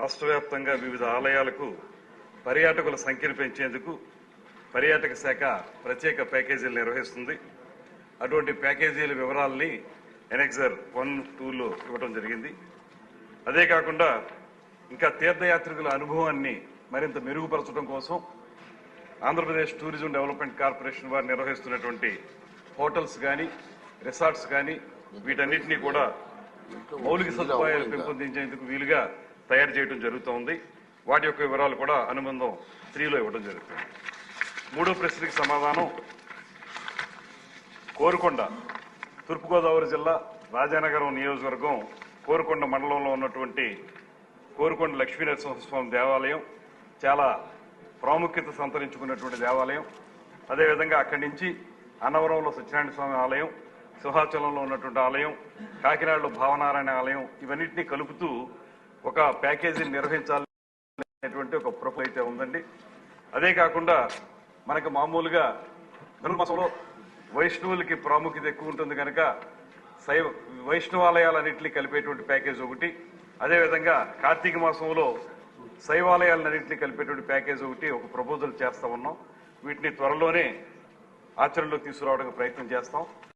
రాష్ట్ర వ్యాప్తంగా వివిధ ఆలయాలకు పర్యాటకుల సంఖ్యను పెంచేందుకు పర్యాటక శాఖ ప్రత్యేక ప్యాకేజీలు నిర్వహిస్తుంది. అటువంటి ప్యాకేజీల వివరాల్ని ఎనెక్సర్ వన్ టూలో ఇవ్వడం జరిగింది. అదే కాకుండా ఇంకా తీర్థయాత్రికుల అనుభవాన్ని మరింత మెరుగుపరచడం కోసం ఆంధ్రప్రదేశ్ టూరిజం డెవలప్మెంట్ కార్పొరేషన్ వారు నిర్వహిస్తున్నటువంటి హోటల్స్ కానీ రిసార్ట్స్ కానీ వీటన్నిటినీ కూడా మౌలిక సదుపాయాలు పెంపొందించేందుకు వీలుగా తయారు చేయడం జరుగుతోంది. వాటి యొక్క వివరాలు కూడా అనుబంధం త్రీలో ఇవ్వడం జరుగుతుంది. మూడో ప్రశ్నకి సమాధానం. కోరుకొండ తూర్పుగోదావరి జిల్లా రాజానగరం నియోజకవర్గం కోరుకొండ మండలంలో ఉన్నటువంటి కోరుకొండ లక్ష్మీనరసింహస్వామి దేవాలయం చాలా ప్రాముఖ్యత సంతరించుకున్నటువంటి దేవాలయం. అదేవిధంగా అక్కడి నుంచి అన్నవరంలో సత్యనారాయణ స్వామి ఆలయం సింహాచలంలో ఉన్నటువంటి ఆలయం కాకినాడలో భావనారాయణ ఆలయం ఇవన్నింటినీ కలుపుతూ ఒక ప్యాకేజీని నిర్వహించాలనేటువంటి ఒక ప్రొఫైల్ అయితే ఉందండి. అదే కాకుండా మనకు మామూలుగా ధనుర్మాసంలో వైష్ణవులకి ప్రాముఖ్యత ఎక్కువ ఉంటుంది కనుక శైవ వైష్ణవాలయాలన్నింటినీ కలిపేటువంటి ప్యాకేజ్ ఒకటి. అదేవిధంగా కార్తీక మాసంలో శైవాలయాలన్నింటినీ కలిపేటువంటి ప్యాకేజ్ ఒకటి ఒక ప్రపోజల్ చేస్తా ఉన్నాం. వీటిని త్వరలోనే ఆచరణలో తీసుకురావడానికి ప్రయత్నం చేస్తాం.